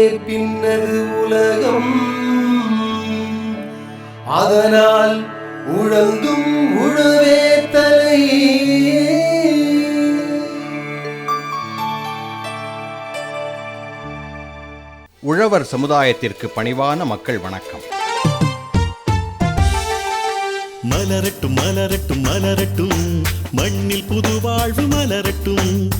பின்னது உலகம். அதனால் உழந்தும் உழவே தலை. உழவர் சமுதாயத்திற்கு பணிவான மக்கள் வணக்கம். மலரட்டும் மலரட்டும் மலரட்டும். மண்ணில் புது வாழ்வு மலரட்டும்.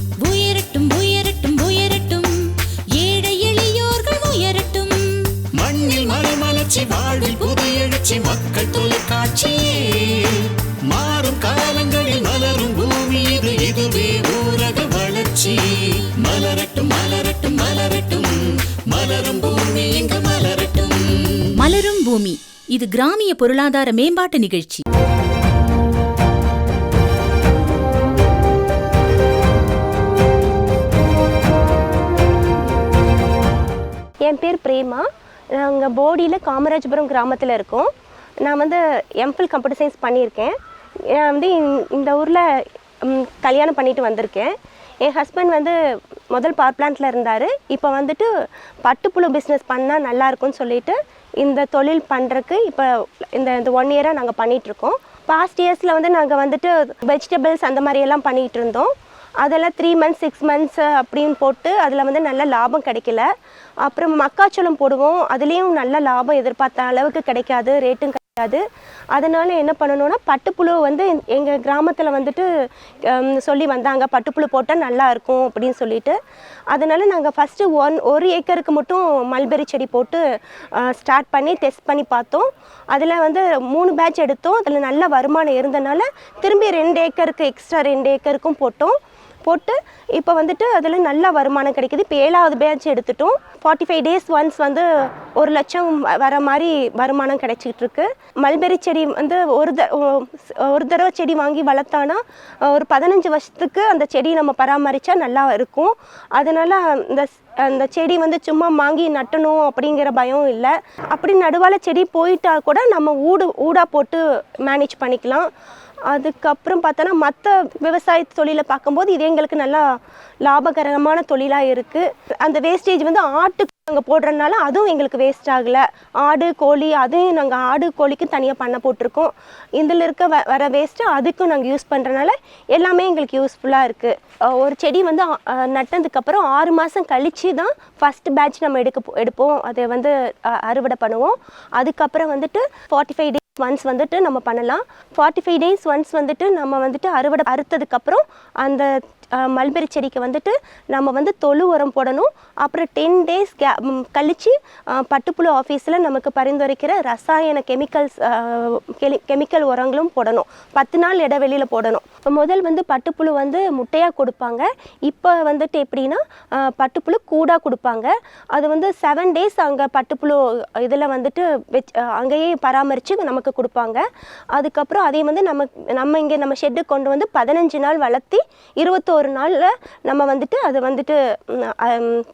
எழுச்சி மக்கள் தொலைக்காட்சியே மாறும் காலங்களில் மலரும் பூமி இது இதுவே ஊரக வளர்ச்சி. மலரட்டும் மலரட்டும் மலரட்டும். மலரும் பூமி இங்கு மலரட்டும். மலரும் பூமி இது கிராமிய பொருளாதார மேம்பாட்டு நிகழ்ச்சி. என் பேர் பிரேமா. நாங்கள் போடியில் காமராஜபுரம் கிராமத்தில் இருக்கோம். நான் வந்து எம்ஃபில் கம்ப்யூட்டர் சயின்ஸ் பண்ணியிருக்கேன். நான் வந்து இந்த- இந்த ஊரில் கல்யாணம் பண்ணிட்டு வந்திருக்கேன். என் ஹஸ்பண்ட் வந்து முதல் பவர் பிளான்ட்டில் இருந்தார். இப்போ வந்துட்டு பட்டுப்புழு பிஸ்னஸ் பண்ணால் நல்லா இருக்கும்னு சொல்லிட்டு இந்த தொழில் பண்ணுறக்கு இப்போ இந்த இந்த ஒன் இயராக நாங்கள் பண்ணிகிட்ருக்கோம் பாஸ்ட் இயர்ஸில் வந்து நாங்கள் வந்துட்டு வெஜிடபிள்ஸ் அந்த மாதிரியெல்லாம் பண்ணிகிட்டு இருந்தோம் அதெல்லாம் த்ரீ மந்த்ஸ் சிக்ஸ் மந்த்ஸ் அப்படின்னு போட்டு அதில் வந்து நல்ல லாபம் கிடைக்கல. அப்புறம் மக்காச்சோளம் போடுவோம். அதுலேயும் நல்ல லாபம் எதிர்பார்த்த அளவுக்கு கிடைக்காது ரேட்டும் கிடைக்காது. அதனால் என்ன பண்ணணும்னா பட்டுப்புழு வந்து எங்கள் கிராமத்தில் வந்துட்டு சொல்லி வந்தாங்க. பட்டுப்புழு போட்டால் நல்லா இருக்கும் அப்படின்னு சொல்லிட்டு. அதனால நாங்கள் ஃபஸ்ட்டு ஒன் ஒரு ஏக்கருக்கு மட்டும் மல்பெரி செடி போட்டு ஸ்டார்ட் பண்ணி டெஸ்ட் பண்ணி பார்த்தோம். அதில் வந்து மூணு பேட்ச் எடுத்தோம். அதில் நல்ல வருமானம் இருந்தனால திரும்பி ரெண்டு ஏக்கருக்கு எக்ஸ்ட்ரா ரெண்டு ஏக்கருக்கும் போட்டோம். போட்டு இப்போ வந்துட்டு அதில் நல்ல வருமானம் கிடைக்குது. இப்போ ஏழாவது பேட்ச் எடுத்துட்டோம். ஃபார்ட்டி ஃபைவ் டேஸ் ஒன்ஸ் வந்து ஒரு லட்சம் வ- வர மாதிரி வருமானம் கிடைச்சிக்கிட்டு இருக்கு. மல்பெரி செடி வந்து ஒரு த ஒரு தடவை செடி வாங்கி வளர்த்தானா ஒரு பதினஞ்சு வருஷத்துக்கு அந்த செடி நம்ம பராமரித்தா நல்லா இருக்கும். அதனால இந்த அந்த செடி வந்து சும்மா வாங்கி நட்டணும் அப்படிங்கிற பயம் இல்லை. அப்படி நடுவால் செடி போயிட்டா கூட நம்ம ஊடு ஊடாக போட்டு மேனேஜ் பண்ணிக்கலாம். அதுக்கப்புறம் பார்த்தோன்னா மற்ற விவசாய தொழிலை பார்க்கும்போது இது எங்களுக்கு நல்லா லாபகரமான தொழிலாக இருக்குது அந்த வேஸ்டேஜ் வந்து ஆட்டுக்கு நாங்கள் போடுறதுனால அதுவும் எங்களுக்கு வேஸ்ட் ஆகலை. ஆடு கோழி அதையும் நாங்கள் ஆடு கோழிக்கும் தனியாக பண்ண போட்டிருக்கோம். இதில் இருக்க வ வர வேஸ்ட்டு அதுக்கும் நாங்கள் யூஸ் பண்ணுறனால எல்லாமே எங்களுக்கு யூஸ்ஃபுல்லாக இருக்குது ஒரு செடி வந்து நட்டதுக்கப்புறம் ஆறு மாதம் கழித்து தான் ஃபஸ்ட் பேட்ச் நம்ம எடுக்க எடுப்போம். அதை வந்து அறுவடை பண்ணுவோம். அதுக்கப்புறம் வந்துட்டு ஃபார்ட்டி ஃபைவ் டேஸ் ஒன்ஸ் வந்துட்டு நம்ம பண்ணலாம். ஃபார்ட்டி ஃபைவ் டேஸ் ஒன்ஸ் வந்துட்டு நம்ம வந்துட்டு அறுவடை அறுத்ததுக்கப்புறம் அந்த மல்பெரி செடிக்கு வந்துட்டு நம்ம வந்து தொழு உரம் போடணும். அப்புறம் டென் டேஸ் கே கழித்து பட்டுப்புழு ஆஃபீஸில் நமக்கு பரிந்துரைக்கிற ரசாயன கெமிக்கல்ஸ் கெமிக்கல் உரங்களும் போடணும். பத்து நாள் இடைவெளியில் போடணும். இப்போ முதல் வந்து பட்டுப்புழு வந்து முட்டையாக கொடுப்பாங்க. இப்போ வந்துட்டு எப்படின்னா பட்டுப்புழு கூடாக கொடுப்பாங்க. அது வந்து செவன் டேஸ் அங்கே பட்டுப்புழு இதில் வந்துட்டு வெச் அங்கேயே பராமரித்து நமக்கு கொடுப்பாங்க. அதுக்கப்புறம் அதே வந்து நம்ம நம்ம இங்கே நம்ம ஷெட்டு கொண்டு வந்து பதினஞ்சு நாள் வளர்த்தி இருபத்தோரு ஒரு நாளில் நம்ம வந்துட்டு அதை வந்துட்டு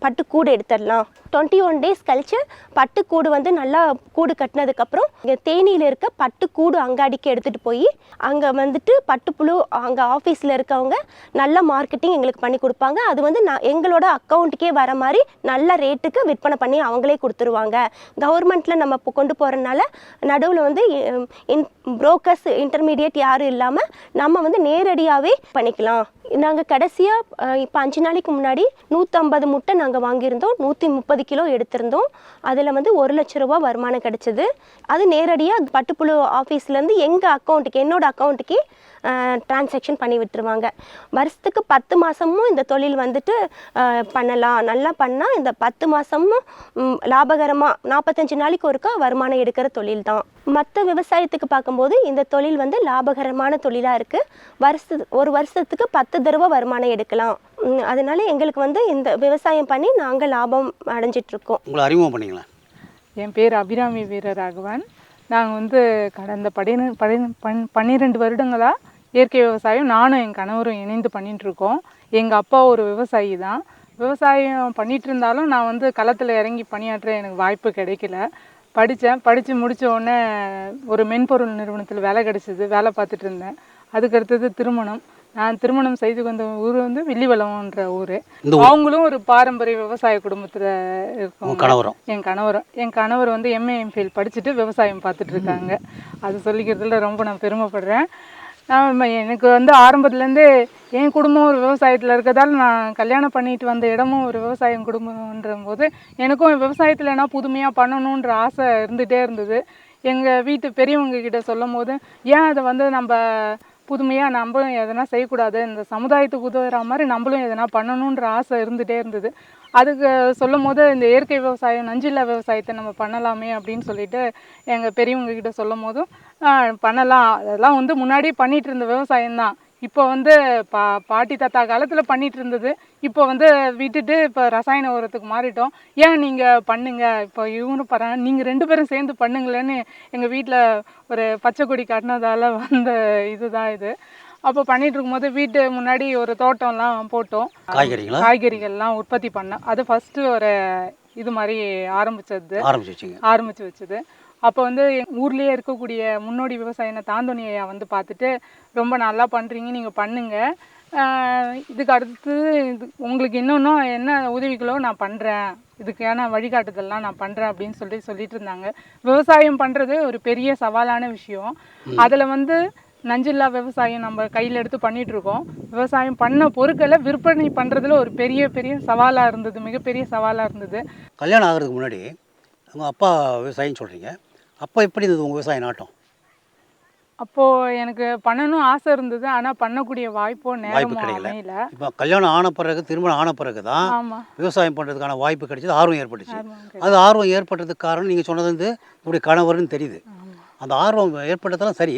பட்டு கூடு பட்டுக்கூடு எடுத்துடலாம். டுவெண்ட்டி ஒன் டேஸ் கழிச்சு பட்டுக்கூடு வந்து நல்லா கூடு கட்டினதுக்கப்புறம் இங்கே தேனியில் இருக்க பட்டுக்கூடு அங்காடிக்கு எடுத்துகிட்டு போய் அங்கே வந்துட்டு பட்டுப்புழு அங்கே ஆஃபீஸில் இருக்கவங்க நல்ல மார்க்கெட்டிங் எங்களுக்கு பண்ணி கொடுப்பாங்க. அது வந்து நான் எங்களோட அக்கௌண்ட்டுக்கே வர மாதிரி நல்ல ரேட்டுக்கு விற்பனை பண்ணி அவங்களே கொடுத்துருவாங்க. கவர்மெண்ட்டில் நம்ம கொண்டு போகிறனால நடுவில் வந்து இன் புரோக்கர்ஸ் இன்டர்மீடியட் யாரும் இல்லாமல் நம்ம வந்து நேரடியாகவே பண்ணிக்கலாம். நாங்கள் கடைசியாக இப்போ அஞ்சு நாளைக்கு முன்னாடி நூற்றம்பது முட்டை நாங்கள் வாங்கியிருந்தோம். நூற்றி முப்பது கிலோ எடுத்திருந்தோம். அதில் வந்து ஒரு லட்ச ரூபா வருமானம் கிடச்சிது. அது நேரடியாக பட்டுப்புழு ஆஃபீஸ்லேருந்து எங்கள் அக்கௌண்ட்டுக்கு என்னோடய அக்கௌண்ட்டுக்கே டிரான்சாக்ஷன் பண்ணி விட்டுருவாங்க. வருஷத்துக்கு பத்து மாதமும் இந்த தொழில் வந்துட்டு பண்ணலாம். நல்லா பண்ணால் இந்த பத்து மாதமும் லாபகரமாக நாற்பத்தஞ்சு நாளைக்கு ஒருக்கா வருமானம் எடுக்கிற தொழில் தான் மற்ற விவசாயத்துக்கு பார்க்கும்போது இந்த தொழில் வந்து லாபகரமான தொழிலாக இருக்குது வருஷ ஒரு வருஷத்துக்கு பத்து தடவை வருமானம் எடுக்கலாம். அதனால எங்களுக்கு வந்து இந்த விவசாயம் பண்ணி நாங்கள் லாபம் அடைஞ்சிட்டு இருக்கோம் உங்களை அறிமுகம் பண்ணிங்களேன் என் பேர் அபிராமி வீரராகவன். நாங்கள் வந்து கடந்த படின படி பன் பன்னிரெண்டு வருடங்களாக இயற்கை விவசாயம் நானும் என் கணவரும் இணைந்து பண்ணிட்டு இருக்கோம் எங்கள் அப்பா ஒரு விவசாயி தான். விவசாயம் பண்ணிட்டு இருந்தாலும் நான் வந்து களத்தில் இறங்கி பணியாற்ற எனக்கு வாய்ப்பு கிடைக்கல. படித்தேன். படித்து முடித்த உடனே ஒரு மென்பொருள் நிறுவனத்தில் வேலை கிடச்சிது. வேலை பார்த்துட்டு இருந்தேன். அதுக்கு அடுத்தது திருமணம். நான் திருமணம் செய்து கொண்ட ஊர் வந்து வில்லிவளம்ன்ற ஊர். அவங்களும் ஒரு பாரம்பரிய விவசாய குடும்பத்தில் இருக்கோம் கணவரும்? என் கணவரும். என் கணவர் வந்து எம்ஏ எம்ஃபில் படிச்சுட்டு விவசாயம் பார்த்துட்டு இருக்காங்க. அது சொல்லிக்கிறதுல ரொம்ப நான் பெருமைப்படுறேன். நான் எனக்கு வந்து ஆரம்பத்துலேருந்தே என் குடும்பம் ஒரு விவசாயத்தில் இருக்கிறதால நான் கல்யாணம் பண்ணிட்டு வந்த இடமும் ஒரு விவசாயம் குடும்பம்ன்ற போது எனக்கும் விவசாயத்தில் என்ன புதுமையாக பண்ணணுன்ற ஆசை இருந்துகிட்டே இருந்தது. எங்கள் வீட்டு பெரியவங்க கிட்ட சொல்லும் போது ஏன் அதை வந்து நம்ம புதுமையாக நம்மளும் எதனா செய்யக்கூடாது? இந்த சமுதாயத்துக்கு உதவுற மாதிரி நம்மளும் எதனா பண்ணணுன்ற ஆசை இருந்துகிட்டே இருந்தது. அதுக்கு சொல்லும் போது இந்த இயற்கை விவசாயம் நஞ்சில்லா விவசாயத்தை நம்ம பண்ணலாமே அப்படின்னு சொல்லிட்டு எங்கள் பெரியவங்க கிட்ட சொல்லும் போதும் பண்ணலாம். அதெல்லாம் வந்து முன்னாடி பண்ணிகிட்டு இருந்த விவசாயம் தான். இப்போ வந்து பா பாட்டி தாத்தா காலத்தில் பண்ணிகிட்டு இருந்தது. இப்போ வந்து விட்டுட்டு இப்போ ரசாயன உரத்துக்கு மாறிட்டோம். ஏன் நீங்கள் பண்ணுங்க? இப்போ இவனு பர நீங்கள் ரெண்டு பேரும் சேர்ந்து பண்ணுங்களேன்னு எங்கள் வீட்டில் ஒரு பச்சை கொடி கட்டினதால் வந்த இதுதான் இது. அப்போ பண்ணிட்டு இருக்கும்போது வீட்டு முன்னாடி ஒரு தோட்டம்லாம் போட்டோம். காய்கறிங்களா காய்கறிகள்லாம் உற்பத்தி பண்ணோம் அது ஃபஸ்ட்டு ஒரு இது மாதிரி ஆரம்பிச்சது. ஆரம்பிச்சு வச்சது. அப்போ வந்து ஊர்லயே இருக்கக்கூடிய முன்னோடி விவசாயின தாந்தோணி ஐயா வந்து பார்த்துட்டு ரொம்ப நல்லா பண்ணுறீங்க நீங்கள் பண்ணுங்க. ஆஹ் இதுக்கு அடுத்து இது உங்களுக்கு இன்னொன்றும் என்ன உதவிகளோ நான் பண்ணுறேன் இதுக்கான வழிகாட்டுதல்லாம் நான் பண்ணுறேன் அப்படின்னு சொல்லி சொல்லிட்டு இருந்தாங்க. விவசாயம் பண்ணுறது ஒரு பெரிய சவாலான விஷயம். அதில் வந்து நஞ்சில்லா விவசாயம் நம்ம கையில் எடுத்து பண்ணிட்டு இருக்கோம் விவசாயம் பண்ண பொருட்களை விற்பனை பண்ணுறதுல ஒரு பெரிய பெரிய சவாலாக இருந்தது. மிகப்பெரிய சவாலாக இருந்தது. கல்யாணம் ஆகிறதுக்கு முன்னாடி உங்கள் அப்பா விவசாயின்னு சொல்கிறீங்க அப்போ எப்படி இருந்தது உங்கள் விவசாய நாட்டம்? அப்போது எனக்கு பண்ணணும் ஆசை இருந்தது. ஆனால் பண்ணக்கூடிய வாய்ப்போ வாய்ப்பு நேரமோ கிடைக்கல. அமையல. இப்போ கல்யாணம் ஆன பிறகு திருமணம் ஆன பிறகு தான் ஆமாம் விவசாயம் பண்ணுறதுக்கான வாய்ப்பு கிடைச்சது. ஆர்வம் ஏற்பட்டுச்சு. அது ஆர்வம் ஏற்பட்டதுக்கு காரணம் நீங்கள் சொன்னது வந்து உங்களுடைய கணவர்னு தெரியுது. அந்த ஆர்வம் ஏற்பட்டதெல்லாம் சரி.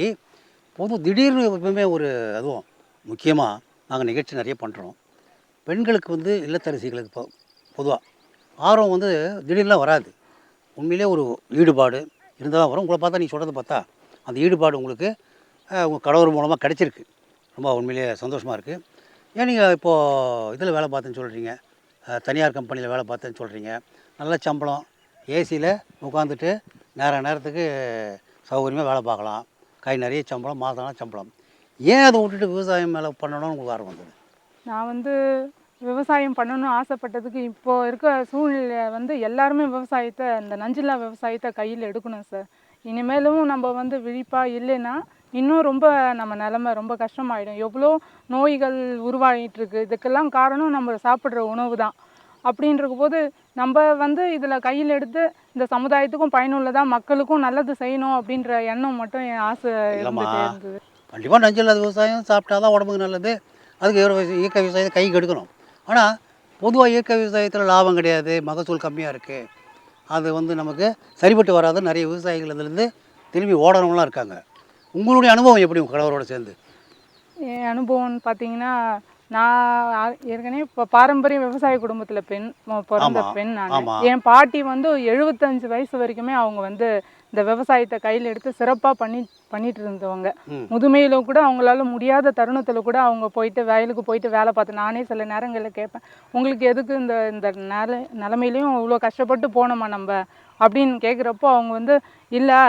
பொது திடீர்னு எப்பவுமே ஒரு அதுவும் முக்கியமாக நாங்கள் நிகழ்ச்சி நிறைய பண்ணுறோம் பெண்களுக்கு வந்து இல்லத்தரசிகளுக்கு இப்போ பொதுவாக ஆர்வம் வந்து திடீர்லாம் வராது. உண்மையிலே ஒரு ஈடுபாடு இருந்தால் தான் வரும். உங்களை பார்த்தா நீங்கள் சொல்கிறத பார்த்தா அந்த ஈடுபாடு உங்களுக்கு உங்கள் கடவுள் மூலமாக கிடச்சிருக்கு. ரொம்ப உண்மையிலேயே சந்தோஷமாக இருக்குது ஏன் நீங்கள் இப்போது இதில் வேலை பார்த்தேன்னு சொல்கிறீங்க தனியார் கம்பெனியில் வேலை பார்த்தேன்னு சொல்கிறீங்க நல்ல சம்பளம். ஏசியில் உட்காந்துட்டு நேர நேரத்துக்கு சௌகரியமாக வேலை பார்க்கலாம். கை நிறைய சம்பளம் மாதம் சம்பளம். ஏன் அதை விட்டுட்டு விவசாயம் மேலே பண்ணணும்னு உங்களுக்கு ஆர்வம் வந்தது? நான் வந்து விவசாயம் பண்ணணும்னு ஆசைப்பட்டதுக்கு இப்போது இருக்க சூழ்நிலை வந்து எல்லாருமே விவசாயத்தை இந்த நஞ்சில்லா விவசாயத்தை கையில் எடுக்கணும் சார். இனிமேலும் நம்ம வந்து விழிப்பாக இல்லைன்னா இன்னும் ரொம்ப நம்ம நிலமை ரொம்ப கஷ்டமாயிடும். எவ்வளோ நோய்கள் உருவாகிட்டு இருக்கு. இதுக்கெல்லாம் காரணம் நம்ம சாப்பிட்ற உணவு தான். அப்படின்ற போது நம்ம வந்து இதில் கையில் எடுத்து இந்த சமுதாயத்துக்கும் பயனுள்ளதாக மக்களுக்கும் நல்லது செய்யணும் அப்படின்ற எண்ணம் மட்டும் என் ஆசை இல்லைம்மா. இருந்துகிட்டே இருந்தது. கண்டிப்பாக நஞ்சு இல்லாத விவசாயம் சாப்பிட்டா தான் உடம்புக்கு நல்லது. அதுக்கு இயற்கை விவசாயத்தை கைக்கு எடுக்கணும் ஆனால் பொதுவாக இயற்கை விவசாயத்தில் லாபம் கிடையாது மகசூல் கம்மியாக இருக்குது அது வந்து நமக்கு சரிப்பட்டு வராத. நிறைய விவசாயிகள் இதுலேருந்து திரும்பி ஓடணும்லாம் இருக்காங்க. உங்களுடைய அனுபவம் எப்படி உங்கள் கணவரோட சேர்ந்து? என் அனுபவம்னு பார்த்தீங்கன்னா நான் ஏற்கனவே இப்போ பாரம்பரிய விவசாய குடும்பத்தில் பெண் பிறந்த பெண். நான் என் பாட்டி வந்து எழுபத்தஞ்சு வயசு வரைக்குமே அவங்க வந்து இந்த விவசாயத்தை கையில் எடுத்து சிறப்பாக பண்ணி பண்ணிட்டு இருந்தவங்க. முதுமையில கூட அவங்களால முடியாத தருணத்தில் கூட அவங்க போயிட்டு வயலுக்கு போயிட்டு வேலை பார்த்து நானே சில நேரங்களில் கேட்பேன் உங்களுக்கு எதுக்கு இந்த இந்த நில நிலமையிலையும் இவ்வளோ கஷ்டப்பட்டு போனோமா நம்ம அப்படின்னு கேட்குறப்போ அவங்க வந்து இல்லை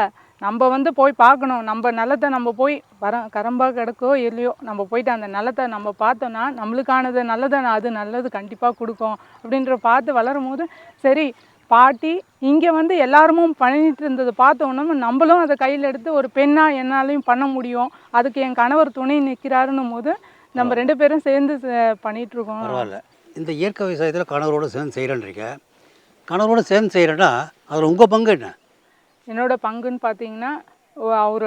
நம்ம வந்து போய் பார்க்கணும். நம்ம நிலத்தை நம்ம போய் வர கரம்பா கிடக்கோ இல்லையோ நம்ம போயிட்டு அந்த நிலத்தை நம்ம பார்த்தோன்னா நம்மளுக்கானது நல்லதை அது நல்லது கண்டிப்பாக கொடுக்கும் அப்படின்ற பார்த்து வளரும் போது சரி பாட்டி இங்கே வந்து எல்லாருமும் பண்ணிட்டு இருந்ததை பார்த்த உடனே நம்மளும் அதை கையில் எடுத்து ஒரு பெண்ணாக என்னாலையும் பண்ண முடியும். அதுக்கு என் கணவர் துணை நிற்கிறாருன்னும் போது நம்ம ரெண்டு பேரும் சேர்ந்து இருக்கோம். பரவாயில்ல. இந்த இயற்கை விவசாயத்தில் கணவரோட சேர்ந்து செய்கிறேன்றீங்க கணவரோட சேர்ந்து செய்கிறேன்னா அதில் உங்கள் பங்கு என்ன? என்னோட பங்குன்னு பார்த்தீங்கன்னா அவர்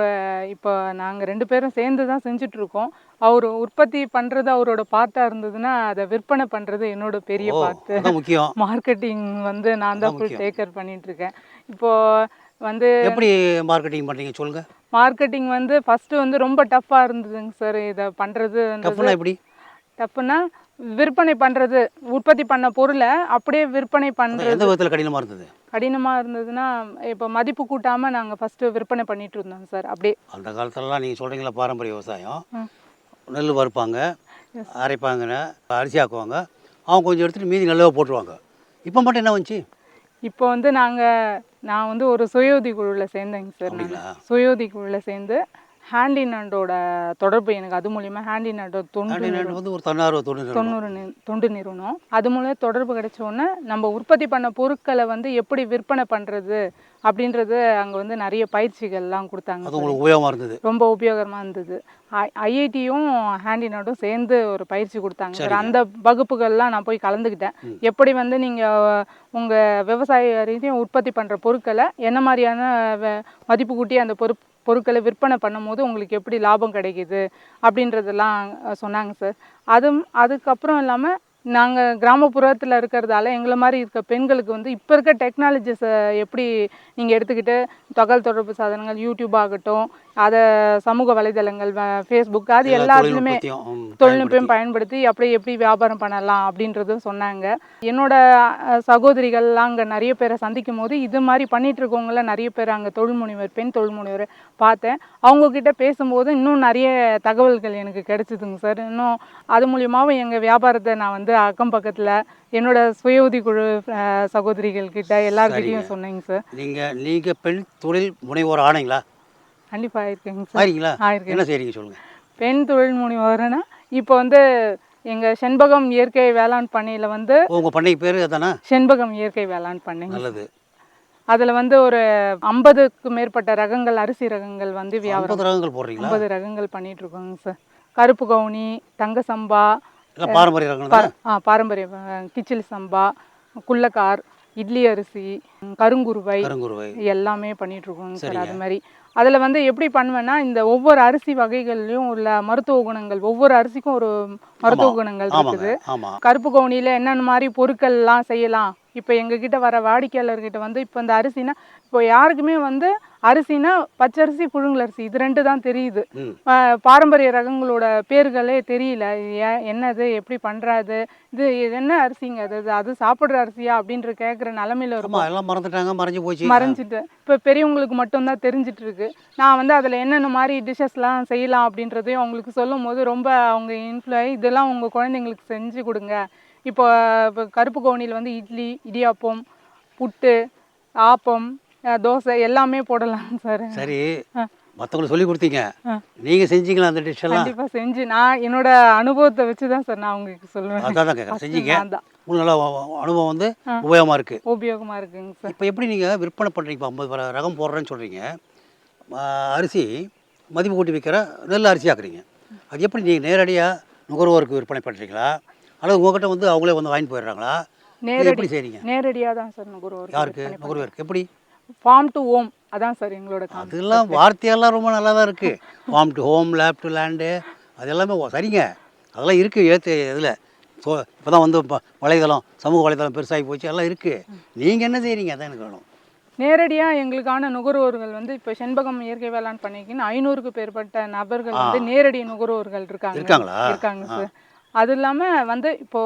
இப்போ நாங்கள் ரெண்டு பேரும் சேர்ந்து தான் செஞ்சுட்டு இருக்கோம் அவர் உற்பத்தி பண்ணுறது அவரோட பார்ட்டாக இருந்ததுன்னா அதை விற்பனை பண்ணுறது என்னோட பெரிய அதான் முக்கியம். மார்க்கெட்டிங் வந்து நான் தான் ஃபுல் முக்கியம். டேக் கேர் பண்ணிட்டு இருக்கேன் இப்போ வந்து எப்படி மார்க்கெட்டிங் பண்ணுறீங்க சொல்லுங்கள் மார்க்கெட்டிங் வந்து ஃபஸ்ட்டு வந்து ரொம்ப டஃப்பாக இருந்ததுங்க சார் இதை பண்ணுறது எப்படி? டஃப்னா விற்பனை பண்ணுறது உற்பத்தி பண்ண பொருளை அப்படியே விற்பனை பண்ணுறது எந்த விதத்தில் கடினமாக இருந்தது? கடினமாக இருந்ததுன்னா இப்போ மதிப்பு கூட்டாமல் நாங்கள் ஃபஸ்ட்டு விற்பனை பண்ணிட்டு இருந்தோம் சார் அப்படியே. அந்த காலத்துலலாம் நீங்கள் சொல்கிறீங்களா பாரம்பரிய விவசாயம். நெல் வறுப்பாங்க அரைப்பாங்க அரிசி ஆக்குவாங்க. அவங்க கொஞ்சம் எடுத்துகிட்டு மீதி நல்லாவே போட்டுருவாங்க. இப்போ மட்டும் என்ன வந்துச்சு? இப்போ வந்து நாங்கள் நான் வந்து ஒரு சுயோதி குழுவில் சேர்ந்தேங்க சார் நான்? சுயோதி குழுவில் சேர்ந்து ஹேண்டினண்டோட தொடர்பு எனக்கு அது மூலியமா ஹேண்டினண்டோ தொண்டு ஆண்டினேட் வந்து ஒரு தன்னார்வ தொண்ணூறு தொண்டு நிறுவனம். அது மூலம் தொடர்பு கிடைச்ச உடனே நம்ம உற்பத்தி பண்ண பொருட்களை வந்து எப்படி விற்பனை பண்றது அப்படின்றது அங்க வந்து நிறைய பயிற்சிகள்லாம் கொடுத்தாங்க அது சார். உங்களுக்கு உபயோகமாக இருந்தது. ரொம்ப உபயோகமாக இருந்தது. ஐஐடியும் ஹேண்டினோடும் சேர்ந்து ஒரு பயிற்சி கொடுத்தாங்க. அந்த வகுப்புகள்லாம் நான் போய் கலந்துக்கிட்டேன். எப்படி வந்து நீங்கள் உங்கள் விவசாய ரீதியும் உற்பத்தி பண்ணுற பொருட்களை என்ன மாதிரியான மதிப்பு கூட்டி அந்த பொரு பொருட்களை விற்பனை பண்ணும்போது உங்களுக்கு எப்படி லாபம் கிடைக்கிது அப்படின்றதெல்லாம் சொன்னாங்க சார். அதுவும் அதுக்கப்புறம் இல்லாமல் நாங்கள் கிராமப்புறத்தில் இருக்கிறதால எங்களை மாதிரி இருக்க பெண்களுக்கு வந்து இப்போ இருக்க டெக்னாலஜிஸை எப்படி நீங்கள் எடுத்துக்கிட்டு தகவல் தொடர்பு சாதனங்கள் யூடியூப் ஆகட்டும் அதை சமூக வலைதளங்கள் ஃபேஸ்புக் அது எல்லா எல்லாத்துலேயுமே தொழில்நுட்பம் பயன்படுத்தி. அப்படியே எப்படி வியாபாரம் பண்ணலாம் அப்படின்றதும் சொன்னாங்க. என்னோட சகோதரிகள்லாம் அங்கே நிறைய பேரை சந்திக்கும் போது இது மாதிரி பண்ணிட்டு இருக்கவங்கள நிறைய பேர் அங்கே தொழில் முனைவர் பெண் தொழில் முனைவர் பார்த்தேன். அவங்க கிட்ட பேசும்போது இன்னும் நிறைய தகவல்கள் எனக்கு கிடைச்சிதுங்க சார். இன்னும் அது மூலியமாகவும் எங்கள் வியாபாரத்தை நான் வந்து அக்கம் பக்கத்தில் என்னோட சுய உதவி குழு அஹ், சகோதரிகள் கிட்ட எல்லார்கிட்டையும் சொன்னேங்க சார். நீங்கள் நீங்கள் பெண் தொழில் முனைவோர் ஆனீங்களா? கண்டிப்பாக இருக்கேங்க சார். என்ன செய்றீங்க சொல்லுங்கள் பெண் தொழில் முனைவோர்னா இப்போ வந்து எங்கள் செண்பகம் இயற்கை வேளாண் பண்ணையில் வந்து உங்கள் பண்ணைக்கு பேர் அதானே? செண்பகம் இயற்கை வேளாண் பண்ணைங்க நல்லது. அதில் வந்து ஒரு ஐம்பதுக்கு மேற்பட்ட ரகங்கள் அரிசி ரகங்கள் வந்து வியாபாரம் ரகங்கள் போடுறீங்களா? ஐம்பது ரகங்கள் பண்ணிட்டு இருக்கோங்க சார். கருப்பு கவுனி தங்க சம்பா பாரம்பரிய ரகங்கள் பாரம்பரிய கிச்சிலி சம்பா குள்ளக்கார் இட்லி அரிசி கருங்குருவை எல்லாமே பண்ணிட்டு இருக்கோங்க சார். அது மாதிரி அதில் வந்து எப்படி பண்ணுவேன்னா இந்த ஒவ்வொரு அரிசி வகைகள்லையும் உள்ள மருத்துவ குணங்கள் ஒவ்வொரு அரிசிக்கும் ஒரு மருத்துவ குணங்கள் இருக்குது. கருப்பு கவுனியில் என்னென்ன மாதிரி பொருட்கள்லாம் செய்யலாம்? இப்போ எங்ககிட்ட வர வாடிக்கையாளர்கிட்ட வந்து இப்போ இந்த அரிசினா இப்போ யாருக்குமே வந்து அரிசினா பச்சரிசி புழுங்கலரிசி இது ரெண்டு தான் தெரியுது. பாரம்பரிய ரகங்களோட பேர்களே தெரியல. என்னது எப்படி பண்ணுறாது இது என்ன அரிசிங்க அது? அது- சாப்பிட்ற அரிசியா? அப்படின்ற கேட்குற நிலமையில இருக்கும். எல்லாம் மறந்துட்டாங்க மறைஞ்சு போச்சு. மறைஞ்சிட்டு. இப்போ பெரியவங்களுக்கு மட்டும்தான் தெரிஞ்சிட்டு இருக்கு. நான் வந்து அதில் என்னென்ன மாதிரி டிஷ்ஷஸ்லாம் செய்யலாம் அப்படின்றதையும் அவங்களுக்கு சொல்லும் போது ரொம்ப அவங்க இன்ஃப்ளூ இதெல்லாம் உங்கள் குழந்தைங்களுக்கு செஞ்சு கொடுங்க. இப்போ இப்போ கருப்பு கவுனியில் வந்து இட்லி இடியாப்பம் புட்டு ஆப்பம் தோசை எல்லாமே போடலாம் சார். சரி. மற்றவங்களுக்கு சொல்லி கொடுத்தீங்க. நீங்கள் செஞ்சீங்களா அந்த டிஷ் எல்லாம்? கண்டிப்பாக செஞ்சு. நான் என்னோட அனுபவத்தை வச்சு தான் சார் நான் உங்களுக்கு சொல்லுவேன் அதான் தான் கேட்குறேன் செஞ்சீங்க. உங்களுக்கு நல்லா அனுபவம் வந்து உபயோகமாக இருக்குது உபயோகமாக இருக்குங்க சார். இப்போ எப்படி நீங்கள் விற்பனை பண்ணுறீங்க இப்போ ஐம்பது ரகம் போடுறேன்னு சொல்கிறீங்க அரிசி மதிப்பு கூட்டி விற்கிற நெல் அரிசி ஆக்குறீங்க. அது எப்படி நீங்கள் நேரடியாக நுகர்வோருக்கு விற்பனை பண்ணுறீங்களா அல்லது உங்ககிட்ட வந்து அவங்களே வந்து வாங்கிட்டு போயிடுறாங்களா? எப்படி செய்கிறீங்க நேரடியாக தான் சார் நுகர்வோர் யாருக்கு? நுகர்வோருக்கு எப்படி? ஃபார்ம் டு ஓம் அதான் சார் எங்களோட அதெல்லாம் வார்த்தையெல்லாம் ரொம்ப நல்லா தான் இருக்குது farm to home lab to land அது எல்லாமே சரிங்க. அதெல்லாம் இருக்குது ஏற்று இதில். ஸோ இப்போ தான் வந்து வலைதளம் சமூக வலைதளம் பெருசாகி போச்சு எல்லாம் இருக்குது நீங்கள் என்ன செய்கிறீங்க அதான் எனக்கு வேணும். நேரடியாக எங்களுக்கான நுகர்வோர்கள் வந்து இப்போ செண்பகம் இயற்கை வேளாண் பண்ணிக்கின்னு ஐநூறுக்கு மேற்பட்ட நபர்கள் வந்து நேரடி நுகர்வோர்கள் இருக்காங்க. இருக்காங்களா? இருக்காங்க சார். அது இல்லாமல் வந்து இப்போ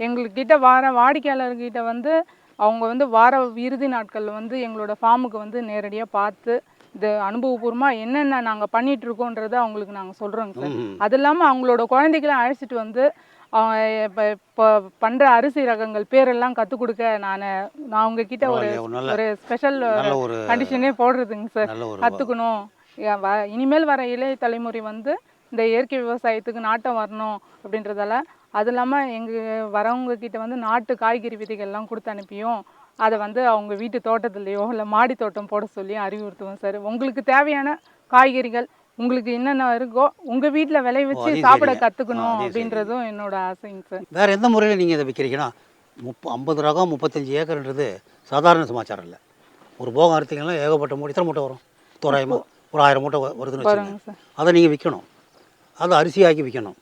எங்கள்கிட்ட வர வாடிக்கையாளர்கிட்ட வந்து அவங்க வந்து வார இறுதி நாட்களில் வந்து எங்களோட ஃபார்முக்கு வந்து நேரடியாக பார்த்து இது அனுபவபூர்வமாக என்னென்ன நாங்கள் பண்ணிட்டு இருக்கோன்றதை அவங்களுக்கு நாங்கள் சொல்கிறோங்க சார். அது இல்லாமல் அவங்களோட குழந்தைகளை அழைச்சிட்டு வந்து அவங்க இப்போ இப்போ பண்ணுற அரிசி ரகங்கள் பேரெல்லாம் கற்றுக் கொடுக்க நான் நான் உங்ககிட்ட ஒரு ஒரு ஸ்பெஷல் கண்டிஷனே போடுறதுங்க சார். கற்றுக்கணும் இனிமேல் வர இளைய தலைமுறை வந்து இந்த இயற்கை விவசாயத்துக்கு நாட்டம் வரணும் அப்படின்றதால அது இல்லாமல் எங்கள் வரவங்க கிட்ட வந்து நாட்டு காய்கறி விதைகள்லாம் கொடுத்து அனுப்பியும் அதை வந்து அவங்க வீட்டு தோட்டத்துலேயோ இல்லை மாடி தோட்டம் போட சொல்லி அறிவுறுத்துவோம் சார். உங்களுக்கு தேவையான காய்கறிகள் உங்களுக்கு என்னென்ன இருக்கோ உங்கள் வீட்டில் விளை வச்சு சாப்பிட கற்றுக்கணும் அப்படின்றதும் என்னோட ஆசைங்க சார். வேறு எந்த முறையில் நீங்கள் இதை விற்கிறீங்கன்னா முப்ப ஐம்பது ரகம் முப்பத்தஞ்சு ஏக்கர்ன்றது சாதாரண சமாச்சாரம் இல்லை. ஒரு போகம் அறுத்தீங்கன்னா ஏகப்பட்ட மூட்டை எத்தனை மூட்டை வரும்? தோராயமாக ஒரு ஆயிரம் மூட்டை வருதுன்னு வச்சுக்கோங்க. சார். அதை நீங்கள் விற்கணும் அதை அரிசியாக்கி விற்கணும்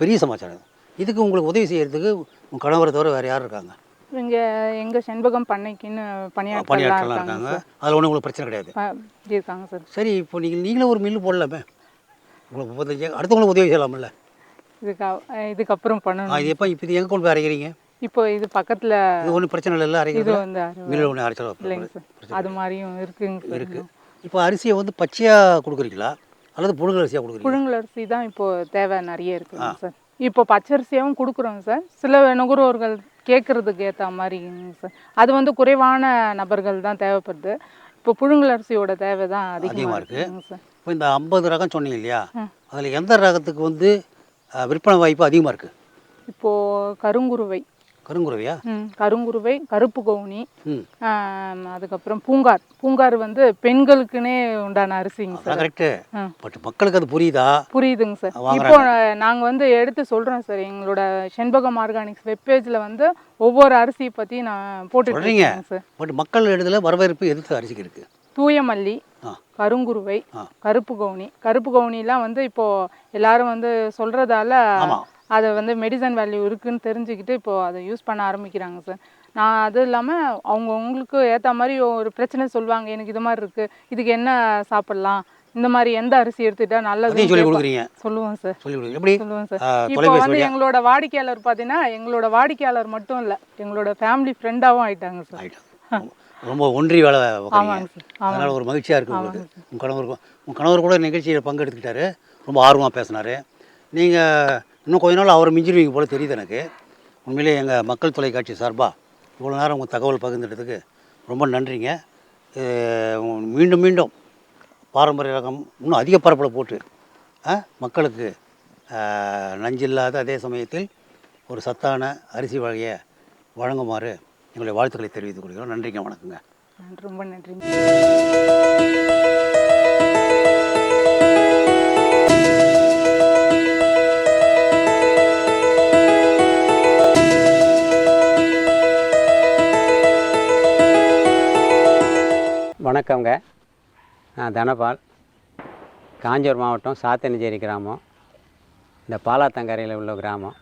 பெரிய சமாச்சாரம் இது. இதுக்கு உங்களுக்கு உதவி செய்யறதுக்கு உங்கள் கணவரை தவிர வேறு யார் இருக்காங்க? இங்கே எங்கள் செண்பகம் பண்ணைக்குன்னு பணியாட்கள்லாம் பணியாட்கள்லாம் இருக்காங்க அதில் ஒன்றும் உங்களுக்கு பிரச்சனை கிடையாது. இருக்காங்க சார். சரி இப்போ நீங்கள் நீங்களே ஒரு மில்லு போடலாமே. உங்களுக்கு முப்பத்தஞ்சு அடுத்தவங்களுக்கு உதவி செய்யலாம்ல. இதுக்கு இதுக்கப்புறம் பண்ணணும். இது எப்போ இப்போ இது எங்கே கொண்டு போய் அரைக்கிறீங்க? இப்போ இது பக்கத்தில் இது ஒன்றும் பிரச்சனை இல்லை இது அரைக்கிறது வந்து மில்லில் ஒன்று அரைச்சலாம் இல்லைங்க சார். அது மாதிரியும் இருக்குங்க இருக்குது இப்போ அரிசியை வந்து பச்சையாக கொடுக்குறீங்களா? அல்லது புழுங்கல் அரிசியாக கொடுக்குறீங்களா புழுங்கல் அரிசி தான் இப்போ தேவை நிறைய இருக்குங்க சார். இப்போ பச்சரிசியாகவும் கொடுக்குறோங்க சார். சில நுகர்வோர்கள் கேட்குறதுக்கு ஏற்ற மாதிரிங்க சார். அது வந்து குறைவான நபர்கள் தான் தேவைப்படுது. இப்போ புழுங்கல் அரிசியோட தேவை தான் அதிகமா அதிகமாக இருக்கு. இருக்குங்க சார். இப்போ இந்த ஐம்பது ரகம் சொன்னீங்க இல்லையா? அதில் எந்த ரகத்துக்கு வந்து விற்பனை வாய்ப்பு அதிகமாக இருக்குது இப்போது கருங்குருவை. கருங்குருவியா? கருங்குருவை கருப்பு கவுனி அதுக்கப்புறம் பூங்கார். பூங்கார் வந்து பெண்களுக்குன்னே உண்டான அரிசிங்க சார். கரெக்டு. பட் மக்களுக்கு அது புரியுதா? புரியுதுங்க சார். இப்போ நாங்கள் வந்து எடுத்து சொல்கிறோம் சார். எங்களோட செண்பகம் ஆர்கானிக்ஸ் வெப்பேஜில் வந்து ஒவ்வொரு அரிசியை பற்றி நான் இருக்கேங்க சார். பட் மக்கள் இடத்துல வரவேற்பு எதிர்த்து அரிசிக்கு இருக்குது தூய மல்லி. கருங்குருவை. கருப்பு கவுனி. கருப்பு கவுனிலாம் வந்து இப்போ எல்லாரும் வந்து சொல்றதால அதை வந்து மெடிசன் வேல்யூ இருக்குன்னு தெரிஞ்சுக்கிட்டு இப்போ அதை யூஸ் பண்ண ஆரம்பிக்கிறாங்க சார் நான் அது இல்லாமல் அவங்க உங்களுக்கு ஏற்ற மாதிரி ஒரு பிரச்சனை சொல்லுவாங்க எனக்கு இது மாதிரி இருக்குது இதுக்கு என்ன சாப்பிட்லாம் இந்த மாதிரி எந்த அரிசி எடுத்துட்டா நல்லது சொல்லி கொடுக்குறீங்க. சொல்லுவோம் சார் சொல்லி எப்படி? சொல்லுவோம் சார் இப்போ வந்து எங்களோட வாடிக்கையாளர் பார்த்தீங்கன்னா எங்களோட வாடிக்கையாளர் மட்டும் இல்லை எங்களோட ஃபேமிலி ஃப்ரெண்டாகவும் ஆயிட்டாங்க சார் ரொம்ப ஒன்றி வேலை ஆமாங்க சார் அதனால் ஒரு மகிழ்ச்சியாக இருக்குது உங்களுக்கு. உங்கள் கணவருக்கும் உங்கள் கணவர் கூட நிகழ்ச்சியில் பங்கெடுத்துக்கிட்டாரு. ரொம்ப ஆர்வமாக பேசினார். நீங்கள் இன்னும் கொஞ்ச நாள் அவரை மிஞ்சிருவீங்க போல் தெரியுது எனக்கு. உண்மையிலே எங்கள் மக்கள் தொலைக்காட்சி சார்பாக இவ்வளோ நேரம் உங்கள் தகவல் பகிர்ந்துட்டதுக்கு ரொம்ப நன்றிங்க. மீண்டும் மீண்டும் பாரம்பரிய ரகம் இன்னும் அதிக பரப்பில் போட்டு மக்களுக்கு நஞ்சில்லாத அதே சமயத்தில் ஒரு சத்தான அரிசி வகையை வழங்குமாறு எங்களுடைய வாழ்த்துக்களை தெரிவித்துக் கொள்கிறோம். நன்றிங்க வணக்கங்க. ரொம்ப நன்றி வணக்கங்க நான் தனபால். காஞ்சூர் மாவட்டம் சாத்தனச்சேரி கிராமம். இந்த பாலாத்தங்கரையில் உள்ள கிராமம்.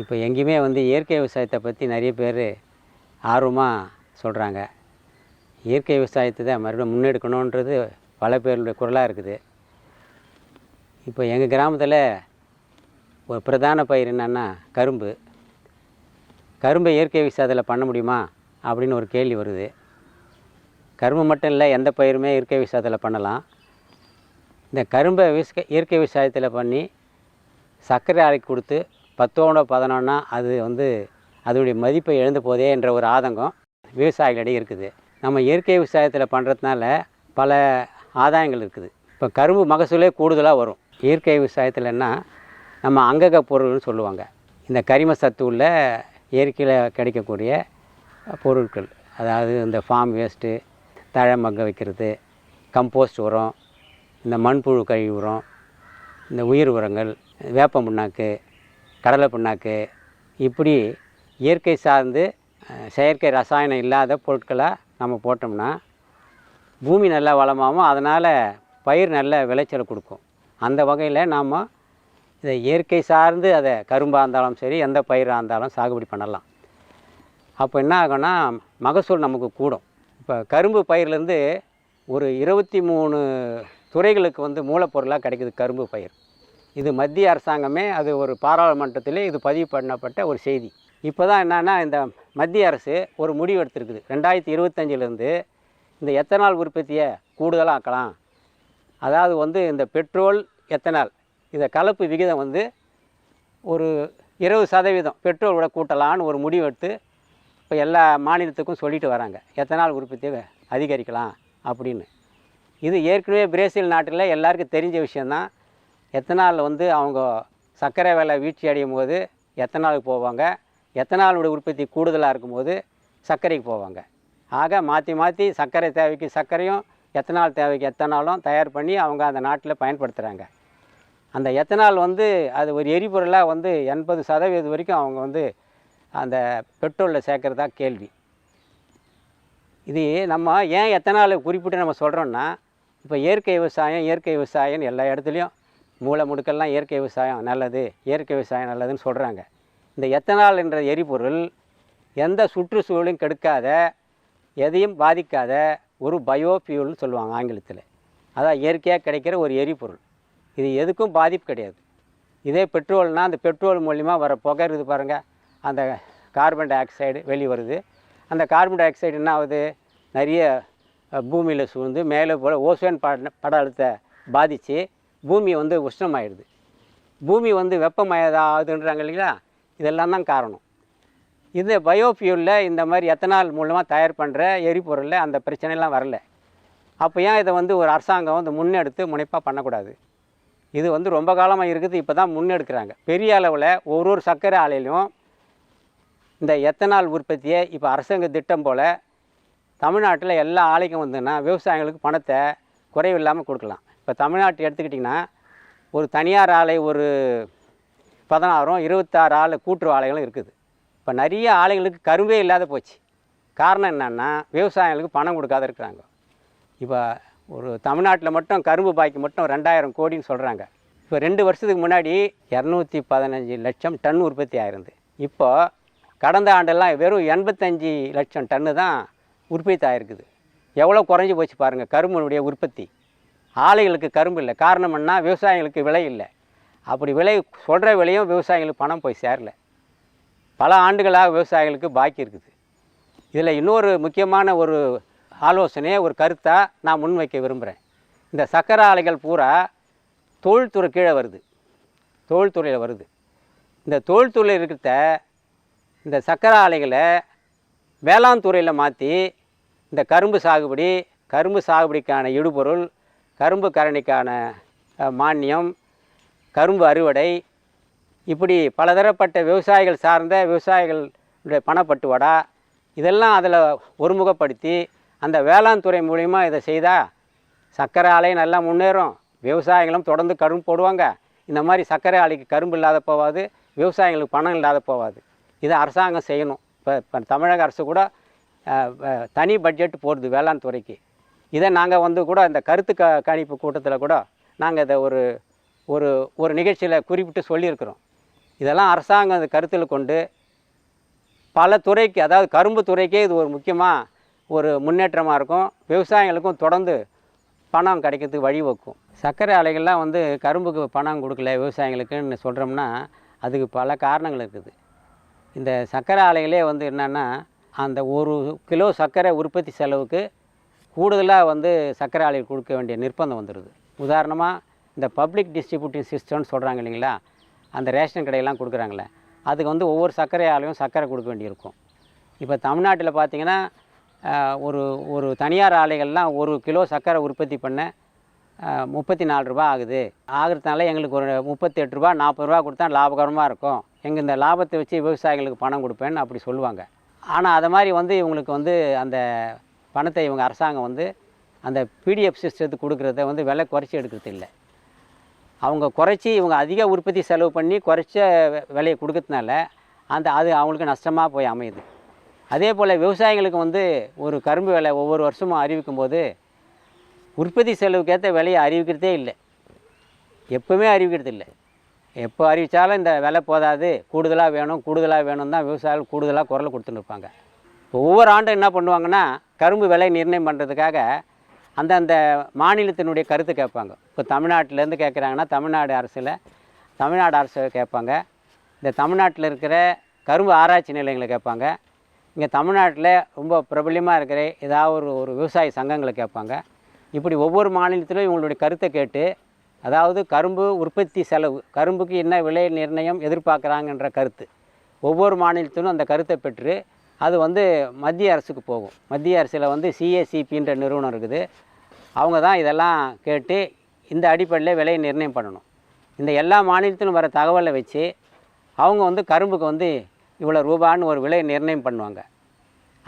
இப்போ எங்கேயுமே வந்து இயற்கை விவசாயத்தை பற்றி நிறைய பேர் ஆர்வமாக சொல்கிறாங்க இயற்கை விவசாயத்தை தான் மறுபடியும் முன்னெடுக்கணுன்றது பல பேருடைய குரலாக இருக்குது. இப்போ எங்கள் கிராமத்தில் ஒரு பிரதான பயிர் என்னென்னா கரும்பு. கரும்பை இயற்கை விவசாயத்தில் பண்ண முடியுமா அப்படின்னு ஒரு கேள்வி வருது. கரும்பு மட்டும் இல்லை எந்த பயிருமே இயற்கை விவசாயத்தில் பண்ணலாம். இந்த கரும்பை விவச இயற்கை விவசாயத்தில் பண்ணி சர்க்கரை அரைக்கி கொடுத்து பத்தோட பதினொன்னா அது வந்து அதனுடைய மதிப்பை எழுந்து போதே என்ற ஒரு ஆதங்கம் விவசாயிகளிடையே இருக்குது. நம்ம இயற்கை விவசாயத்தில் பண்ணுறதுனால பல ஆதாயங்கள் இருக்குது. இப்போ கரும்பு மகசூலே கூடுதலாக வரும். இயற்கை விவசாயத்தில்னா நம்ம அங்கக பொருள்னு சொல்லுவாங்க. இந்த கரிம சத்து உள்ள இயற்கையில் கிடைக்கக்கூடிய பொருட்கள் அதாவது இந்த ஃபார்ம் வேஸ்ட்டு தழை மக்க வைக்கிறது கம்போஸ்ட் உரம் இந்த மண்புழு கழிவு உரம் இந்த உயிர் உரங்கள் வேப்ப புண்ணாக்கு கடலை புண்ணாக்கு இப்படி இயற்கை சார்ந்து செயற்கை ரசாயனம் இல்லாத பொருட்களை நம்ம போட்டோம்னா பூமி நல்லா வளமாகவும் அதனால் பயிர் நல்ல விளைச்சலை கொடுக்கும். அந்த வகையில் நாம் இதை இயற்கை சார்ந்து அதை கரும்பாக இருந்தாலும் சரி எந்த பயிராக இருந்தாலும் சாகுபடி பண்ணலாம். அப்போ என்ன ஆகும்னா மகசூல் நமக்கு கூடும். இப்போ கரும்பு பயிர்லேருந்து ஒரு இருபத்தி மூணு துறைகளுக்கு வந்து மூலப்பொருளாக கிடைக்குது கரும்பு பயிர். இது மத்திய அரசாங்கமே அது ஒரு பாராளுமன்றத்திலே இது பதிவு பண்ணப்பட்ட ஒரு செய்தி. இப்போ தான் என்னென்னா இந்த மத்திய அரசு ஒரு முடிவு எடுத்திருக்குது. ரெண்டாயிரத்தி இருபத்தஞ்சிலேருந்து இந்த எத்தனால் உற்பத்தியை கூடுதலாக ஆக்கலாம். அதாவது வந்து இந்த பெட்ரோல் எத்தனால் இதை கலப்பு விகிதம் வந்து ஒரு இருபது சதவீதம் பெட்ரோல் விட கூட்டலான்னு ஒரு முடிவு எடுத்து இப்போ எல்லா மாநிலத்துக்கும் சொல்லிட்டு வராங்க. எத்தனால் உற்பத்தியை அதிகரிக்கலாம் அப்படின்னு. இது ஏற்கனவே பிரேசில் நாட்டில் எல்லாருக்கும் தெரிஞ்ச விஷயந்தான். எத்தனால் வந்து அவங்க சர்க்கரை வேலை வீழ்ச்சி அடையும் போது எத்தனாலுக்கு போவாங்க? எத்தனாலோட உற்பத்தி கூடுதலாக இருக்கும்போது சர்க்கரைக்கு போவாங்க. ஆக மாற்றி மாற்றி சர்க்கரை தேவைக்கு சர்க்கரையும் எத்தனால் தேவைக்கு எத்தனாலும் தயார் பண்ணி அவங்க அந்த நாட்டில் பயன்படுத்துகிறாங்க அந்த எத்தனால் வந்து அது ஒரு எரிபொருளாக வந்து எண்பது சதவீதம் வரைக்கும் அவங்க வந்து அந்த பெட்ரோலில் சேர்க்குறதா கேள்வி. இது நம்ம ஏன் எத்தனால் குறிப்பிட்டு நம்ம சொல்கிறோன்னா இப்போ இயற்கை விவசாயம் இயற்கை விவசாயம் எல்லா இடத்துலையும் மூளை முடுக்கெல்லாம் இயற்கை விவசாயம் நல்லது இயற்கை விவசாயம் நல்லதுன்னு சொல்கிறாங்க இந்த எத்தனால் என்ற எரிபொருள் எந்த சுற்றுச்சூழலும் கெடுக்காத எதையும் பாதிக்காத ஒரு பயோஃபியூல்னு சொல்லுவாங்க ஆங்கிலத்தில். அதான் இயற்கையாக கிடைக்கிற ஒரு எரிபொருள். இது எதுக்கும் பாதிப்பு கிடையாது. இதே பெட்ரோல்னால் அந்த பெட்ரோல் மூலிமா வர புகை இருக்குது பாருங்கள் அந்த கார்பன் டை ஆக்சைடு வெளியே வருது அந்த கார்பன் டை ஆக்சைடு என்ன ஆகுது நிறைய பூமியில் சூழ்ந்து மேலே போல் ஓசோன் பட பட படலத்தை பாதித்து பூமி வந்து உஷ்ணமாயிடுது. பூமி வந்து வெப்பமயதாகுதுன்றாங்க இல்லைங்களா? இதெல்லாம் தான் காரணம். இந்த பயோஃபியூலில் இந்த மாதிரி எத்தனால் மூலமாக தயார் பண்ணுற எரிபொருளில் அந்த பிரச்சனைலாம் வரல. அப்போ ஏன் இதை வந்து ஒரு அரசாங்கம் வந்து முன்னெடுத்து முனைப்பாக பண்ணக்கூடாது? இது வந்து ரொம்ப காலமாக இருக்குது இப்போ தான் முன்னெடுக்கிறாங்க. பெரிய அளவில் ஒரு ஒரு சர்க்கரை ஆலையிலையும் இந்த எத்தனால் உற்பத்தியை இப்போ அரசாங்க திட்டம் போல் தமிழ்நாட்டில் எல்லா ஆலைக்கும் வந்துன்னா விவசாயிகளுக்கு பணத்தை குறைவில்லாமல் கொடுக்கலாம். இப்போ தமிழ்நாட்டை எடுத்துக்கிட்டிங்கன்னா ஒரு தனியார் ஆலை ஒரு பதினாறும் இருபத்தாறு ஆலை கூட்டுறவு ஆலைகளும் இருக்குது. இப்போ நிறைய ஆலைகளுக்கு கரும்பே இல்லாத போச்சு. காரணம் என்னென்னா விவசாயிகளுக்கு பணம் கொடுக்காத இருக்கிறாங்க. இப்போ ஒரு தமிழ்நாட்டில் மட்டும் கரும்பு பாய்க்கு மட்டும் ரெண்டாயிரம் கோடின்னு சொல்கிறாங்க இப்போ ரெண்டு வருஷத்துக்கு முன்னாடி இரநூத்தி பதினஞ்சு லட்சம் டன் உற்பத்தி ஆயிருந்து இப்போது கடந்த ஆண்டெல்லாம் வெறும் எண்பத்தஞ்சு லட்சம் டன்னு தான் உற்பத்தி ஆகிருக்குது எவ்வளோ குறைஞ்சி போச்சு பாருங்கள் கரும்புனுடைய உற்பத்தி. ஆலைகளுக்கு கரும்பு இல்லை. காரணம் என்ன? விவசாயிகளுக்கு விலை இல்லை. அப்படி விலை சொல்கிற விலையும் விவசாயிகளுக்கு பணம் போய் சேரல. பல ஆண்டுகளாக விவசாயிகளுக்கு பாக்கி இருக்குது. இதில் இன்னொரு முக்கியமான ஒரு ஆலோசனையை ஒரு கருத்தாக நான் முன்வைக்க விரும்புகிறேன். இந்த சக்கரை ஆலைகள் பூரா தொழில்துறை கீழே வருது. தொழில்துறையில் வருது. இந்த தொழில்துறையில் இருக்கிற இந்த சக்கரை ஆலைகளை வேளாண் துறையில் மாற்றி இந்த கரும்பு சாகுபடி கரும்பு சாகுபடிக்கான இடுபொருள் கரும்பு கரணிக்கான மானியம் கரும்பு அறுவடை இப்படி பலதரப்பட்ட விவசாயிகள் சார்ந்த விவசாயிகளுடைய பணப்பட்டுவாடா இதெல்லாம் அதில் ஒருமுகப்படுத்தி அந்த வேளாண் துறை மூலிமா இதை செய்தால் சர்க்கரை ஆலை நல்லா முன்னேறும். விவசாயிகளும் தொடர்ந்து கரும்பு போடுவாங்க. இந்த மாதிரி சர்க்கரை ஆலைக்கு கரும்பு இல்லாத போவாது விவசாயிகளுக்கு பணம் இல்லாத போவாது. இதை அரசாங்கம் செய்யணும். இப்போ இப்போ தமிழக அரசு கூட தனி பட்ஜெட் போடுது வேளாண் துறைக்கு. இதை நாங்கள் வந்து கூட இந்த கருத்து க கணிப்பு கூட்டத்தில் கூட நாங்கள் இதை ஒரு ஒரு ஒரு நிகழ்ச்சியில் குறிப்பிட்டு சொல்லியிருக்கிறோம். இதெல்லாம் அரசாங்கம் அந்த கருத்தில் கொண்டு பல துறைக்கு அதாவது கரும்பு துறைக்கே இது ஒரு முக்கியமாக ஒரு முன்னேற்றமாக இருக்கும். விவசாயிகளுக்கும் தொடர்ந்து பணம் கிடைக்கிறதுக்கு வழிவகுக்கும் சர்க்கரை ஆலைகள்லாம் வந்து கரும்புக்கு பணம் கொடுக்கல விவசாயிகளுக்குன்னு சொல்கிறோம்னா அதுக்கு பல காரணங்கள் இருக்குது. இந்த சர்க்கரை ஆலைகளே வந்து என்னென்னா அந்த ஒரு கிலோ சர்க்கரை உற்பத்தி செலவுக்கு கூடுதலாக வந்து சர்க்கரை ஆலைக்கு கொடுக்க வேண்டிய நிர்பந்தம் வந்துடுது உதாரணமாக இந்த பப்ளிக் டிஸ்ட்ரிபியூட்டிங் சிஸ்டம்னு சொல்கிறாங்க இல்லைங்களா? அந்த ரேஷன் கடையெல்லாம் கொடுக்குறாங்களே அதுக்கு வந்து ஒவ்வொரு சர்க்கரை ஆலையும் சர்க்கரை கொடுக்க வேண்டியிருக்கும். இப்போ தமிழ்நாட்டில் பார்த்தீங்கன்னா ஒரு ஒரு தனியார் ஆலைகள்லாம் ஒரு கிலோ சர்க்கரை உற்பத்தி பண்ண முப்பத்தி நாலு ரூபா ஆகுது. ஆகிறதுனால எங்களுக்கு ஒரு முப்பத்தெட்டு ரூபா நாற்பது ரூபா கொடுத்தா லாபகரமாக இருக்கும். எங்கள் இந்த லாபத்தை வச்சு விவசாயிகளுக்கு பணம் கொடுப்பேன்னு அப்படி சொல்லுவாங்க. ஆனால் அதை மாதிரி வந்து இவங்களுக்கு வந்து அந்த பணத்தை இவங்க அரசாங்கம் வந்து அந்த பிடிஎஃப் சிஸ்டத்துக்கு கொடுக்குறத வந்து விலை குறைச்சி எடுக்கிறது இல்லை. அவங்க குறைச்சி இவங்க அதிக உற்பத்தி செலவு பண்ணி குறைச்ச விலையை கொடுக்கறதுனால அந்த அது அவங்களுக்கு நஷ்டமாக போய் அமையுது. அதே போல் விவசாயிகளுக்கு வந்து ஒரு கரும்பு விலை ஒவ்வொரு வருஷமும் அறிவிக்கும் போது உற்பத்தி செலவுக்கேற்ற விலையை அறிவிக்கிறதே இல்லை. எப்போவுமே அறிவிக்கிறது இல்லை. எப்போ அறிவித்தாலும் இந்த விலை போதாது. கூடுதலாக வேணும் கூடுதலாக வேணும் தான் விவசாயிகள் கூடுதலாக குரல் கொடுத்துன்னு இருப்பாங்க. இப்போ ஒவ்வொரு ஆண்டும் என்ன பண்ணுவாங்கன்னா கரும்பு விலை நிர்ணயம் பண்ணுறதுக்காக அந்தந்த மாநிலத்தினுடைய கருத்து கேட்பாங்க. இப்போ தமிழ்நாட்டிலேருந்து கேட்குறாங்கன்னா தமிழ்நாடு அரசில் தமிழ்நாடு அரசு கேட்பாங்க. இந்த தமிழ்நாட்டில் இருக்கிற கரும்பு ஆராய்ச்சி நிலையங்களை கேட்பாங்க. இங்கே தமிழ்நாட்டில் ரொம்ப பிரபல்யமாக இருக்கிற ஏதாவது ஒரு ஒரு விவசாய சங்கங்களை கேட்பாங்க. இப்படி ஒவ்வொரு மாநிலத்திலும் இவங்களுடைய கருத்தை கேட்டு அதாவது கரும்பு உற்பத்தி செலவு கரும்புக்கு என்ன விலை நிர்ணயம் எதிர்பார்க்குறாங்கன்ற கருத்து. ஒவ்வொரு மாநிலத்திலும் அந்த கருத்தை பெற்று அது வந்து மத்திய அரசுக்கு போகும். மத்திய அரசில் வந்து சிஏசிபின்ற நிறுவனம் இருக்குது. அவங்க தான் இதெல்லாம் கேட்டு இந்த அடிப்படையில் விலையை நிர்ணயம் பண்ணணும். இந்த எல்லா மாநிலத்திலும் வர தகவலை வச்சு அவங்க வந்து கரும்புக்கு வந்து இவ்வளோ ரூபான்னு ஒரு விலையை நிர்ணயம் பண்ணுவாங்க.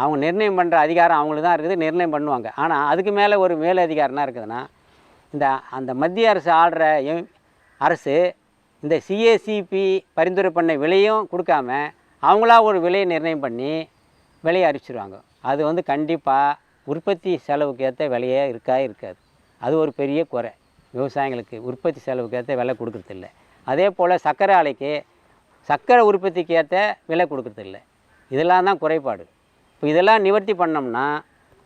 அவங்க நிர்ணயம் பண்ணுற அதிகாரம் அவங்களுக்கு தான் இருக்குது நிர்ணயம் பண்ணுவாங்க. ஆனால் அதுக்கு மேலே ஒரு மேல் என்ன இருக்குதுன்னா இந்த அந்த மத்திய அரசு ஆள்ற எம்- அரசு இந்த சிஏசிபி பரிந்துரை பண்ண விலையும் கொடுக்காம அவங்களா ஒரு விலையை நிர்ணயம் பண்ணி விலையை அறிவிச்சிருவாங்க அது வந்து கண்டிப்பாக உற்பத்தி செலவுக்கு ஏற்ற விலையே இருக்கா இருக்காது. அது ஒரு பெரிய குறை. விவசாயிகளுக்கு உற்பத்தி செலவுக்கு ஏற்ற விலை கொடுக்கறதில்ல அதே போல் சர்க்கரை ஆலைக்கு சர்க்கரை உற்பத்திக்கு ஏற்ற விலை கொடுக்குறதில்ல இதெல்லாம் தான் குறைபாடு. இப்போ இதெல்லாம் நிவர்த்தி பண்ணோம்னா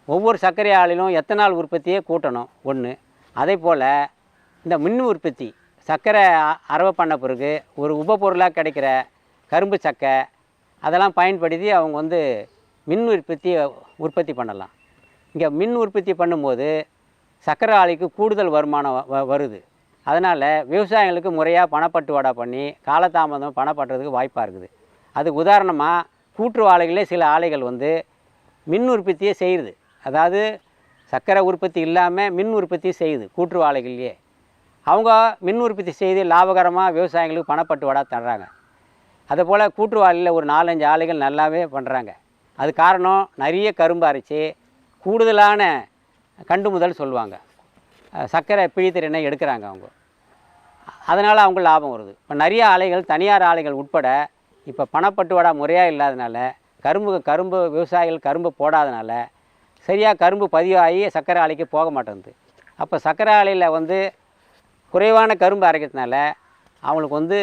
ஒவ்வொரு சர்க்கரை ஆலையிலும் எத்தனால் உற்பத்தியே கூட்டணும்? ஒன்று அதே போல் இந்த மின் உற்பத்தி சர்க்கரை அரவை பண்ண பிறகு ஒரு உபப்பொருளாக கிடைக்கிற கரும்பு சக்கை அதெல்லாம் பயன்படுத்தி அவங்க வந்து மின் உற்பத்தியை உற்பத்தி பண்ணலாம். இங்கே மின் உற்பத்தி பண்ணும்போது சர்க்கரை ஆலைக்கு கூடுதல் வருமானம் வ- வருது. அதனால் விவசாயிகளுக்கு முறையாக பணப்பட்டுவாடா பண்ணி காலதாமதம் பணப்பட்டுறதுக்கு வாய்ப்பாக இருக்குது. அதுக்கு உதாரணமாக கூட்டுறவு ஆலைகளே சில ஆலைகள் வந்து மின் உற்பத்தியே செய்யுது. அதாவது சர்க்கரை உற்பத்தி இல்லாமல் மின் உற்பத்தி செய்யுது கூட்டுறவு ஆலைகள்லேயே அவங்க மின் உற்பத்தி செய்து லாபகரமாக விவசாயிகளுக்கு பணப்பட்டுவாடாக தர்றாங்க. அதுபோல் கூட்டுறவு ஆலையில் ஒரு நாலஞ்சு ஆலைகள் நல்லாவே பண்ணுறாங்க அது காரணம் நிறைய கரும்பு அரைச்சி கூடுதலான கண்டு முதல் சொல்லுவாங்க. சர்க்கரை பிழித்திறனை எடுக்கிறாங்க அவங்க. அதனால் அவங்க லாபம் வருது. இப்போ நிறைய ஆலைகள் தனியார் ஆலைகள் உட்பட இப்போ பணப்பட்டுவாடா முறையாக இல்லாதனால கரும்பு கரும்பு விவசாயிகள் கரும்பு போடாதனால சரியாக கரும்பு பதிவாகி சர்க்கரை ஆலைக்கு போக மாட்டேங்குது. அப்போ சர்க்கரை ஆலையில் வந்து குறைவான கரும்பு அரைக்கிறதுனால அவங்களுக்கு வந்து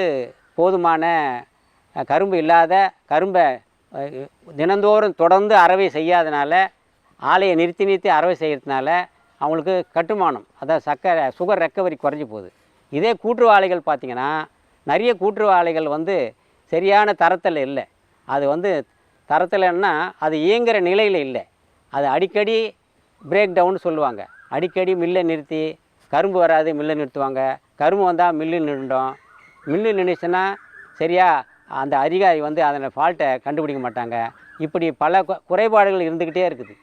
போதுமான கரும்பு இல்லாத கரும்பை தினந்தோறும் தொடர்ந்து அறவை செய்யாதனால ஆலையை நிறுத்தி நிறுத்தி அறவை செய்கிறதுனால அவங்களுக்கு கட்டுமானம் அதாவது சர்க்கரை சுகர் ரெக்கவரி குறைஞ்சி போகுது. இதே கூட்டுறவு ஆலைகள் பார்த்திங்கன்னா நிறைய கூட்டுறவு ஆலைகள் வந்து சரியான தரத்தில் இல்லை. அது வந்து தரத்தில்னா அது இயங்குகிற நிலையில் இல்லை. அது அடிக்கடி பிரேக் டவுன் சொல்லுவாங்க. அடிக்கடி மில்லை நிறுத்தி கரும்பு வராது மில்லை நிறுத்துவாங்க. கரும்பு வந்தால் மில்லு நின்றுடும் மில்லு நின்றுச்சுன்னா சரியா அந்த அதிகாரி வந்து அதனை ஃபால்ட்டை கண்டுபிடிக்க மாட்டாங்க. இப்படி பல குறைபாடுகள் இருந்துக்கிட்டே இருக்குது.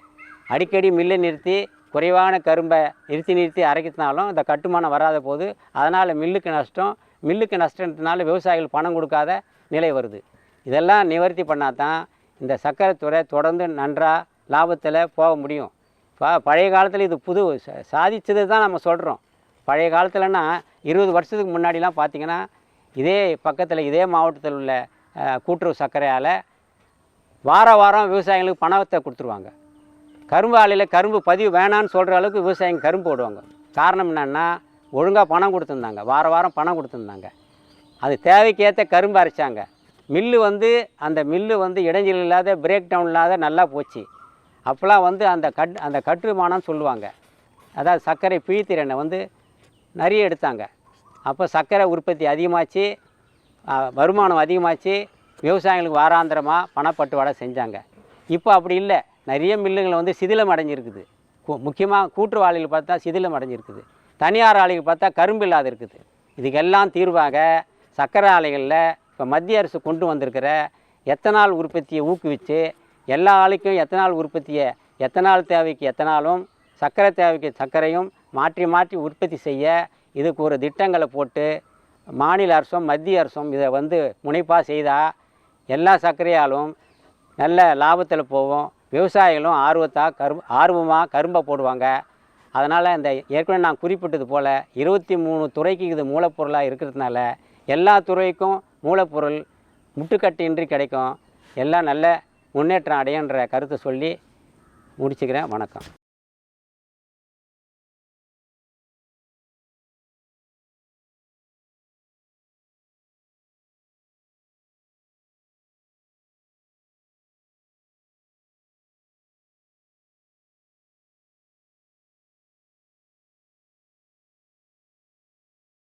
அடிக்கடி மில்லை நிறுத்தி குறைவான கரும்பை நிறுத்தி நிறுத்தி அரைக்கிறதுனாலும் இந்த கட்டுமானம் வராத போது அதனால் மில்லுக்கு நஷ்டம் மில்லுக்கு நஷ்டத்தினால விவசாயிகள் பணம் கொடுக்காத நிலை வருது. இதெல்லாம் நிவர்த்தி பண்ணால் தான் இந்த சர்க்கரை துறை தொடர்ந்து நன்றாக லாபத்தில் போக முடியும். இப்போ பழைய காலத்தில் இது புது சாதித்தது தான் நம்ம சொல்கிறோம் பழைய காலத்துலன்னா இருபது வருஷத்துக்கு முன்னாடிலாம் பார்த்திங்கன்னா இதே பக்கத்தில் இதே மாவட்டத்தில் உள்ள கூட்டுறவு சர்க்கரையால் வார வாரம் விவசாயிகளுக்கு பணத்தை கொடுத்துருவாங்க. கரும்பு ஆலையில் கரும்பு பதிவு வேணான்னு சொல்கிற அளவுக்கு விவசாயிங்க கரும்பு போடுவாங்க. காரணம் என்னென்னா ஒழுங்காக பணம் கொடுத்துருந்தாங்க. வார வாரம் பணம் கொடுத்துருந்தாங்க. அது தேவைக்கேற்ற கரும்பு அரைச்சாங்க. மில்லு வந்து அந்த மில்லு வந்து இடைஞ்சல் இல்லாத பிரேக் டவுன் இல்லாத நல்லா போச்சு. அப்போலாம் வந்து அந்த கட் அந்த கட்டுமானம் சொல்லுவாங்க. அதாவது சர்க்கரை பிழித்திறனை வந்து நிறைய எடுத்தாங்க. அப்போ சர்க்கரை உற்பத்தி அதிகமாச்சு வருமானம் அதிகமாச்சு விவசாயிகளுக்கு வாராந்திரமாக பணப்பட்டுவாடை செஞ்சாங்க. இப்போ அப்படி இல்லை. நிறைய மில்லுங்களை வந்து சிதிலம் அடைஞ்சிருக்குது. முக்கியமாக கூட்டுறவு ஆலைகள் பார்த்தா சிதிலம் அடைஞ்சிருக்குது. தனியார் ஆலைகள் பார்த்தா கரும்பு இல்லாத இருக்குது. இதுக்கெல்லாம் தீர்வாக சர்க்கரை ஆலைகளில் இப்போ மத்திய அரசு கொண்டு வந்திருக்கிற எத்தனால் உற்பத்தியை ஊக்குவித்து எல்லா ஆலைக்கும் எத்தனால் உற்பத்தியை எத்தனால் தேவைக்கு எத்தனாலும் சர்க்கரை தேவைக்கு சர்க்கரையும் மாற்றி மாற்றி உற்பத்தி செய்ய இதுக்கு ஒரு திட்டங்களை போட்டு மாநில அரசும் மத்திய அரசும் இதை வந்து முனைப்பாக செய்தால் எல்லா சர்க்கரையாலும் நல்ல லாபத்தில் போகும். விவசாயிகளும் ஆர்வத்தாக கரு ஆர்வமாக கரும்பை போடுவாங்க. அதனால் இந்த ஏற்கனவே நான் குறிப்பிட்டது போல் இருபத்தி மூணு துறைக்கு இது மூலப்பொருளாக இருக்கிறதுனால எல்லா துறைக்கும் மூலப்பொருள் முட்டுக்கட்டின்றி கிடைக்கும். எல்லாம் நல்ல முன்னேற்றம் அடையன்ற கருத்தை சொல்லி முடிச்சுக்கிறேன். வணக்கம்.